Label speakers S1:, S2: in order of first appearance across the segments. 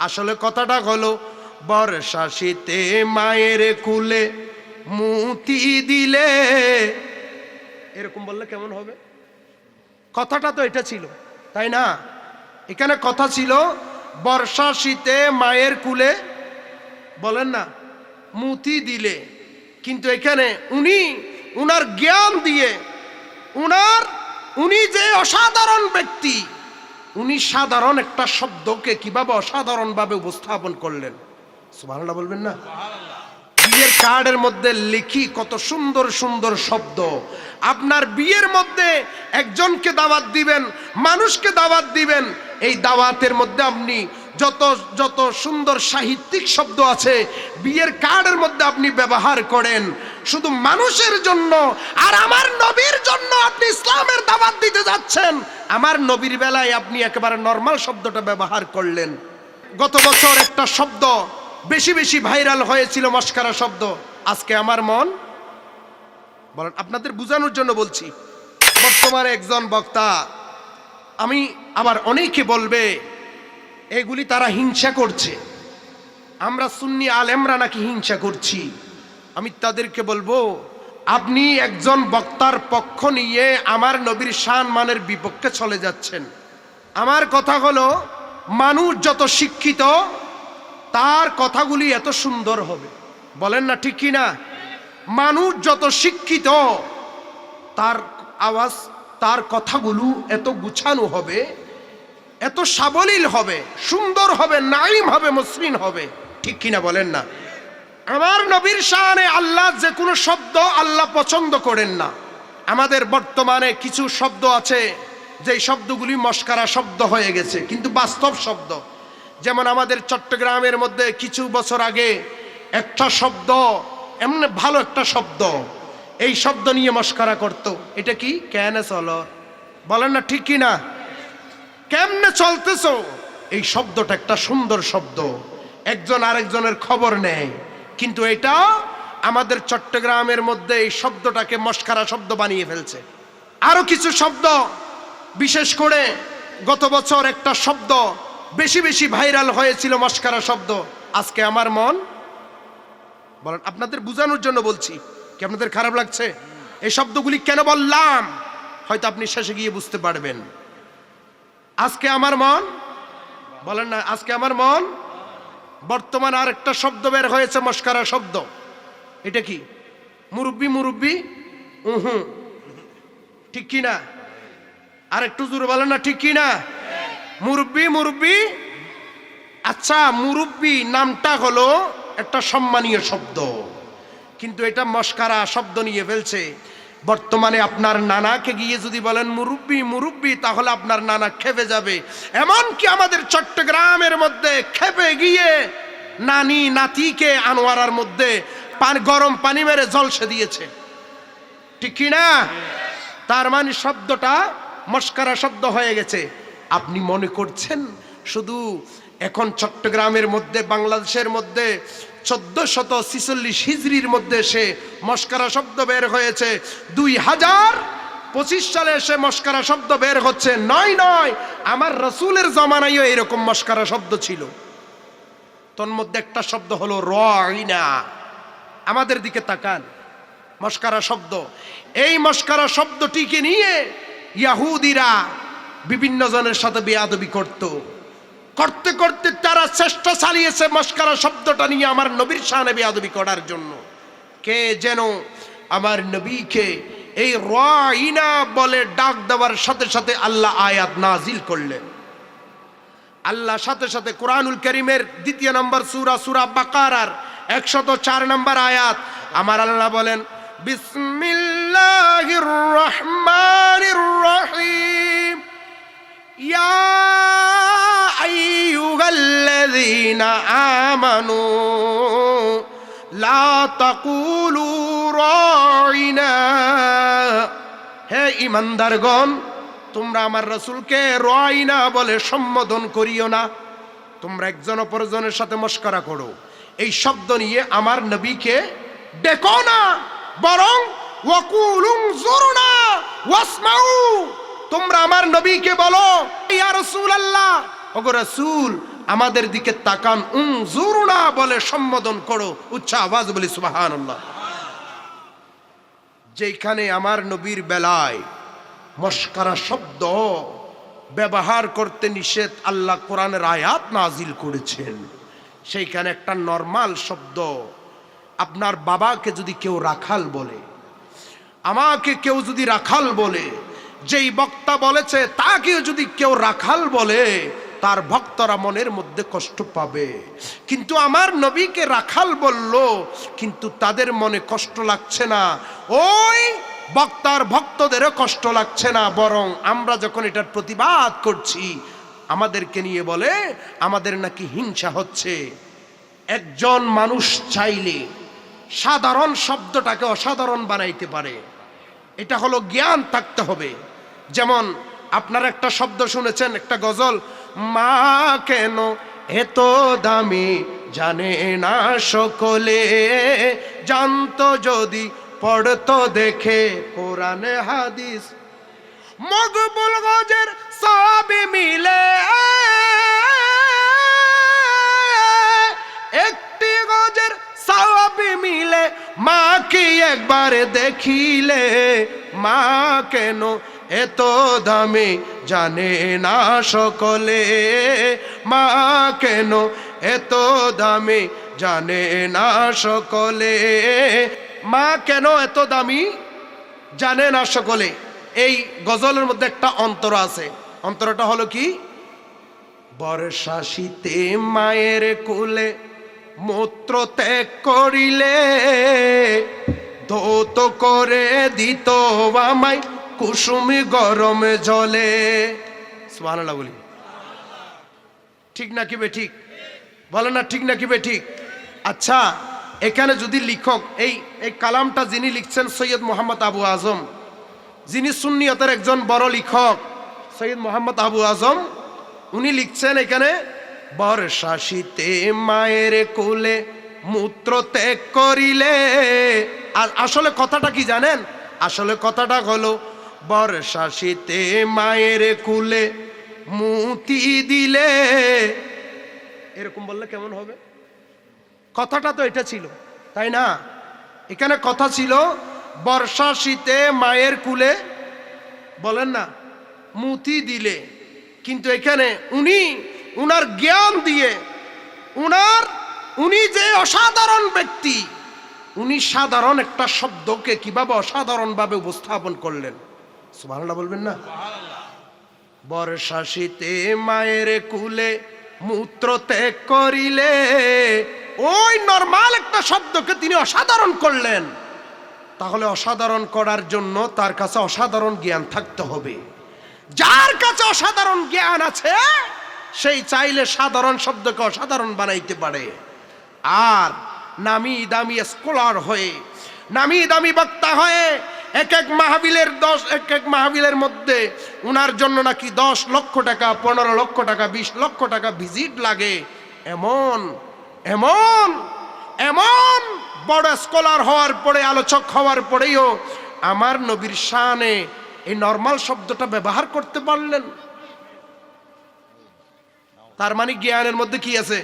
S1: আসলে কথাটা হলো, বর্ষা শীতে মায়ের কুলে মুতি দিলে। এরকম বললে কেমন হবে? কথাটা তো এটা ছিল, তাই না? এখানে কথা ছিল, বর্ষা শীতে মায়ের কুলে বলেন না, মুতি দিলে। কিন্তু এখানে উনি, উনার জ্ঞান দিয়ে, উনার, উনি যে অসাধারণ ব্যক্তি উনি সাধারণ একটা শব্দকে কীভাবে অসাধারণভাবে উপস্থাপন করলেন? সুবহানাল্লাহ বলবেন না? বিয়ের কার্ডের মধ্যে লিখি কত সুন্দর সুন্দর শব্দ। আপনার বিয়ের মধ্যে একজনকে দাওয়াত দিবেন, মানুষকে দাওয়াত দিবেন। এই দাওয়াতের মধ্যে আপনি যত যত সুন্দর সাহিত্যিক শব্দ আছে, বিয়ের কার্ডের মধ্যে আপনি ব্যবহার করেন। শুধু মানুষের জন্য আর আমার নবীর জন্য আপনি ইসলামের দাওয়াত দিতে যাচ্ছেন। আমার নবীর বেলায় আপনি একেবারে নর্মাল শব্দটা ব্যবহার করলেন। গত বছর একটা শব্দ বেশি বেশি ভাইরাল হয়েছিল, মস্কারা শব্দ। আজকে আমার মন? বলেন, আপনাদের বোঝানোর জন্য বলছি, বর্তমানে একজন বক্তা, আমি আবার অনেকে বলবে এগুলি তারা হিংসা করছে। আমরা সুন্নি আলেমরা নাকি হিংসা করছি। আমি তাদেরকে বলব, আপনি একজন বক্তার পক্ষ নিয়ে আমার নবীর শান মানের বিপক্ষে চলে যাচ্ছেন। আমার কথা হলো, মানুষ যত শিক্ষিত, তার কথাগুলি এত সুন্দর হবে। বলেন না ঠিক না মানুষ যত শিক্ষিত, তার আওয়াজ, তার কথাগুলো এত গুছানো হবে এত সাবলীল হবে, সুন্দর হবে নাইম হবে, মসৃণ হবে। ঠিক কিনা বলেন না? আমার নবীর শানে আল্লাহ যে কোনো শব্দ আল্লাহ পছন্দ করেন না। আমাদের বর্তমানে কিছু শব্দ আছে, যেই শব্দগুলি মস্কারা শব্দ হয়ে গেছে, কিন্তু বাস্তব শব্দ। যেমন আমাদের চট্টগ্রামের মধ্যে কিছু বছর আগে একটা শব্দ, এমন ভালো একটা শব্দ, এই শব্দ নিয়ে মস্কারা করত। এটা কি? কেন চলো বলেন না ঠিক কি না কেমনে চলতেছ? এই শব্দটা একটা সুন্দর শব্দ। একজন আরেকজনের খবর নেয়। কিন্তু এটা আমাদের চট্টগ্রামের মধ্যে এই শব্দটাকে মস্কারা শব্দ বানিয়ে ফেলছে। আরও কিছু শব্দ, বিশেষ করে গত বছর একটা শব্দ বেশি বেশি ভাইরাল হয়েছিল মস্কারা শব্দ। আজকে আমার মন, বলেন, আপনাদের বোঝানোর জন্য বলছি। কি আপনাদের খারাপ লাগছে? এই শব্দগুলি কেন বললাম? হয়তো আপনি শেষে গিয়ে বুঝতে পারবেন। আজকে আমার মন? বলেন না, আজকে আমার মন? বর্তমান আর একটা শব্দ বের হয়েছে, মস্কারা শব্দ। এটা কি? মুরব্বি মুরব্বি? উহু ঠিক কি না? আর একটু জোরে বলেন না, ঠিক কি না? মুরব্বি মুরব্বি? আচ্ছা মুরব্বি নামটা হলো একটা সম্মানীয় শব্দ। কিন্তু এটা মস্কারা শব্দ নিয়ে ফেলছে। বর্তমানে আপনার নানাকে গিয়ে যদি বলেন, মুরব্বি মুরব্বি, তাহলে আপনার নানা খেপে যাবে। এমনকি আমাদের চট্টগ্রামের মধ্যে খেপে গিয়ে নানি, নাতিকে আনোয়ারার মধ্যে পান, গরম পানি মেরে জলসে দিয়েছে। ঠিক কি না? তার মানে শব্দটা মস্কারা শব্দ হয়ে গেছে। আপনি মনে করছেন শুধু এখন চট্টগ্রামের মধ্যে, বাংলাদেশের মধ্যে চোদ্দ শত ছিচল্লিশ হিজড়ির মধ্যে সে মস্কারা শব্দ বের হয়েছে। দুই হাজার পঁচিশ সালে সে মস্কারা শব্দ বের হচ্ছে। নয় নয়, আমার রসুলের জমানায়ও এরকম মস্কারা শব্দ ছিল। তোর মধ্যে একটা শব্দ হলো রইনা আমাদের দিকে তাকান। মস্কারা শব্দ। এই মস্কারা শব্দটিকে নিয়ে ইয়াহুদিরা বিভিন্ন জনের সাথে বেয়াদবি করত। করতে করতে তারা চেষ্টা চালিয়েছে মস্কারা শব্দটা নিয়ে আমার নবীর সামনে বেয়াদবি করার জন্য। কে যেন আমার নবীকে এই রাইনা বলে ডাক দেওয়ার সাথে সাথে আল্লাহ আয়াত নাজিল করলেন। আল্লাহ সাথে সাথে কোরআনুল করিমের দ্বিতীয় নম্বর সুরা সুরা বাকারার একশত চার নম্বর আয়াত। আমার আল্লাহ বলেন, বিসমিল্লাহির রহমানির রহিম। ইয়া আইয়ুহাল্লাযীনা আমানু লা তাকুলু রাইনা হে ইমানদারগণ, তোমরা আমার রসুলকে রয়না বলে সম্বোধন করিও না। তোমরা একজন অপরজনের সাথে মস্করা করো। এই শব্দ নিয়ে আমার নবীকে ডেকো না, বরং ওয়াকুলুম জুরনা, ওয়াসমাউ। তোমরা আমার নবীকে বলো, ইয়া রাসূলুল্লাহ। ওগো রাসূল আমাদের দিকে তাকান উম জুরুনা বলে সম্বোধন করো, উচ্চ আওয়াজ বলি সুবাহান যেখানে আমার নবীর বেলায় মস্কারা শব্দ ব্যবহার করতে নিষেধ আল্লাহ কোরআনের আয়াত নাজিল করেছেন। সেইখানে একটা নর্মাল শব্দ, আপনার বাবাকে যদি কেউ রাখাল বলে, আমাকে কেউ যদি রাখাল বলে, যেই বক্তা বলেছে তাকেও যদি কেউ রাখাল বলে তার ভক্তরা মনের মধ্যে কষ্ট পাবে। কিন্তু আমার নবীকে রাখাল বলল, কিন্তু তাদের মনে কষ্ট লাগছে না। ওই বক্তার ভক্তদেরও কষ্ট লাগছে না। বরং আমরা যখন এটার প্রতিবাদ করছি, আমাদেরকে নিয়ে বলে, আমাদের নাকি হিংসা হচ্ছে। একজন মানুষ চাইলে সাধারণ শব্দটাকে অসাধারণ বানাইতে পারে। এটা হলো জ্ঞান থাকতে হবে। যেমন, আপনার একটা শব্দ শুনেছেন, একটা গজল মা কেন এত দামি? জানে না সকলে। জানতো যদি, পড়তো দেখে কোরআনে, হাদিস। মকবুল গজের সবই মিলে। একটি গজের সবই মিলে। মা কি একবার দেখিলে? মা কেন এত দামি জানে না সকলে। মা কেন এত দামি জানে না সকলে? মা কেন এত দামি জানে না সকলে? এই গজলের মধ্যে একটা অন্তর আছে। অন্তরটা হলো কি? বর্ষা শীতে মায়ের কোলে মূত্র ত্যাগ করিলে ধৌত করে দিত বা আমায় কুসুমি গরম জলে। সুবহানাল্লাহ বলি। ঠিক নাকি বে ঠিক? বলে না ঠিক নাকি বে ঠিক? আচ্ছা এখানে যদি লিখক, এই এই কালামটা যিনি লিখছেন সৈয়দ মোহাম্মদ আবু আজম, যিনি সুন্নিয়তের একজন বড় লিখক, সৈয়দ মোহাম্মদ আবু আজম, উনি লিখছেন এখানে বর্ষা শীতে মায়ের কোলে মূত্র ত্যাগ করিলে। আর আসলে কথাটা কি জানেন? আসলে কথাটা হলো বর্ষা শীতে মায়ের কুলে মুতি দিলে। এরকম বললে কেমন হবে? কথাটা তো এটা ছিল, তাই না? এখানে কথা ছিল বর্ষা শীতে মায়ের কুলে বলেন না, মুতি দিলে। কিন্তু এখানে উনি, উনার জ্ঞান দিয়ে, উনার, উনি যে অসাধারণ ব্যক্তি, উনি সাধারণ একটা শব্দকে কীভাবে অসাধারণভাবে উপস্থাপন করলেন? সুবহানাল্লাহ বলবেন না? বর্ষা শীতে মায়ের কুলে মূত্র ত্যাগ করিলে ওই নর্মাল একটা শব্দকে তিনি অসাধারণ করলেন। তাহলে অসাধারণ করার জন্য তার কাছে অসাধারণ জ্ঞান থাকতে হবে। যার কাছে অসাধারণ জ্ঞান আছে, সেই চাইলে সাধারণ শব্দকে অসাধারণ বানাইতে পারে। আর নামি দামি স্কলার হয়ে, নামি দামি বক্তা হয়ে এক এক মাহাবিলের দশ, এক এক মাহাবিলের মধ্যে উনার জন্য নাকি দশ লক্ষ টাকা, পনেরো লক্ষ টাকা, বিশ লক্ষ টাকা ভিজিট লাগে। এমন এমন এমন বড় স্কলার হওয়ার পরে, আলোচক হওয়ার পরেও আমার নবীর শানে এই নর্মাল শব্দটা ব্যবহার করতে পারলেন। তার মানে জ্ঞানের মধ্যে কি আছে?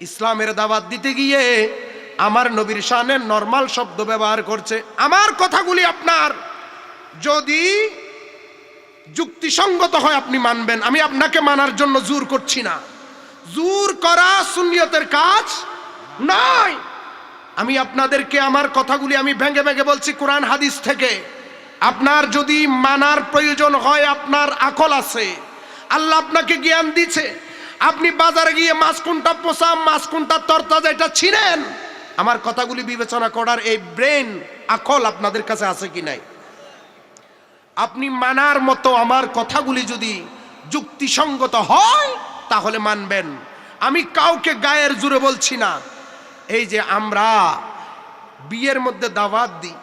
S1: ইসলামের দাওয়াত দিতে গিয়ে আমার নবীর শানে নর্মাল শব্দ ব্যবহার করছে। আমার কথাগুলি আপনার। যদি যুক্তিসঙ্গত হয় আপনি মানবেন। আমি আপনাকে মানার জন্য জোর করছি না। জোর করা সুন্নিয়তের কাজ নয়। আমি আপনাদেরকে আমার কথাগুলি আমি ভেঙে ভেঙে বলছি কোরআন হাদিস থেকে। আপনার যদি মানার প্রয়োজন হয়, আপনার আকল আছে। আল্লাহ আপনাকে জ্ঞান দিছে আপনি বাজারে গিয়ে মাছ কোনটা পোষা, মাছ কোনটা তরতাজা, এটা ছিলেন আমার কথাগুলি বিবেচনা করার এই ব্রেন আকল আপনাদের কাছে আছে কি নাই? আপনি মানার মতো আমার কথাগুলি যদি যুক্তিসঙ্গত হয়, তাহলে মানবেন। আমি কাউকে গায়ের জুড়ে বলছি না। এই যে আমরা বিয়ের মধ্যে দাওয়াত দিই,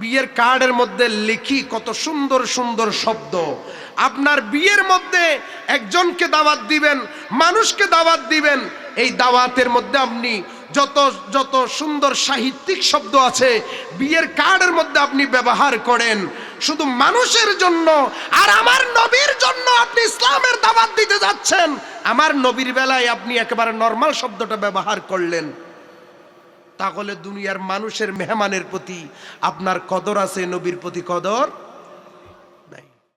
S1: বিয়ের কার্ডের মধ্যে লিখি কত সুন্দর সুন্দর শব্দ। আপনার বিয়ের মধ্যে একজনকে দাওয়াত দিবেন, মানুষকে দাওয়াত দিবেন, এই দাওয়াতের মধ্যে আপনি যত যত সুন্দর সাহিত্যিক শব্দ আছে, বিয়ের কার্ডের মধ্যে আপনি ব্যবহার করেন। শুধু মানুষের জন্য আর আমার নবীর জন্য আপনি ইসলামের দাবাত দিতে যাচ্ছেন। আমার নবীর বেলায় আপনি একেবারে নর্মাল শব্দটা ব্যবহার করলেন। তাহলে দুনিয়ার মানুষের মেহমানের প্রতি আপনার কদর আছে নবীর প্রতি কদর?